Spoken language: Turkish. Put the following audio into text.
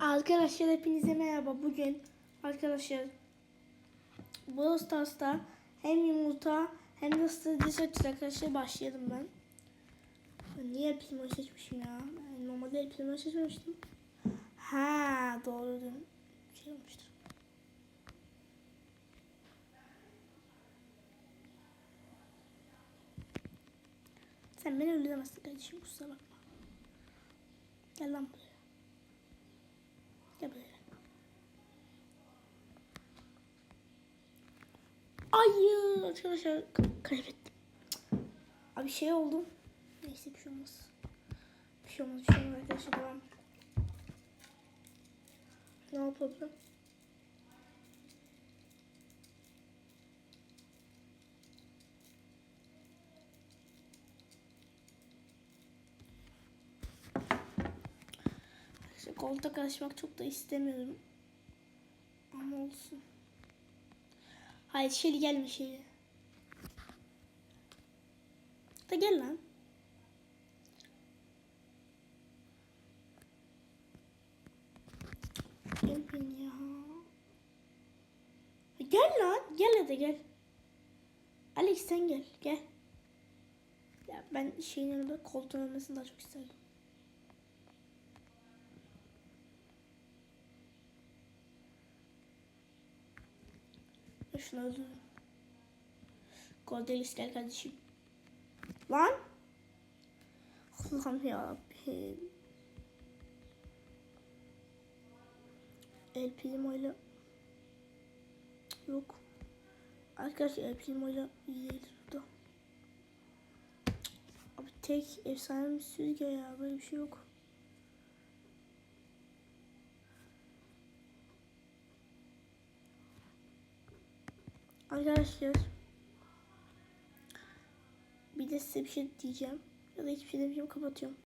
Arkadaşlar hepinize merhaba. Bugün arkadaşlar Brawl Stars'ta hem yumurta hem de strateji açacağız arkadaşlar. Başlayalım ben. Niye El Primo'yu seçmişim ya? Normalde El Primo'yu seçmemiştim. Ha doğru dün şey olmuştur. Sen beni öldüremezsin kardeşim kusura bakma. Gel lan buraya. Gel buraya. Hayır arkadaşlar ka- kaybettim. Abi şey oldu. Neyse bir şey olmaz. Bir şey olmaz bir şey olmaz arkadaşlar devam. Ne yapalım? İşte koltuğa karışmak çok da istemiyorum. Ama olsun. Hayır Şeli gelme Şeli. Da gel lan. Gel beni ya. Gel lan. Gel hadi gel. Alex sen gel. Gel. Ya ben şeyin yanında koltuğun ölmesini daha çok isterdim. Şunu öldürün. Gordelis gel kardeşim. Lan. Allah'ım yarabbim. El Primo yok. Arkadaşlar El Primo ile iyi değil burada. Abi tek efsane bir süzge ya böyle bir şey yok. Arkadaşlar bir de size bir şey diyeceğim. Ya da hiçbir şey demeyeceğim kapatıyorum.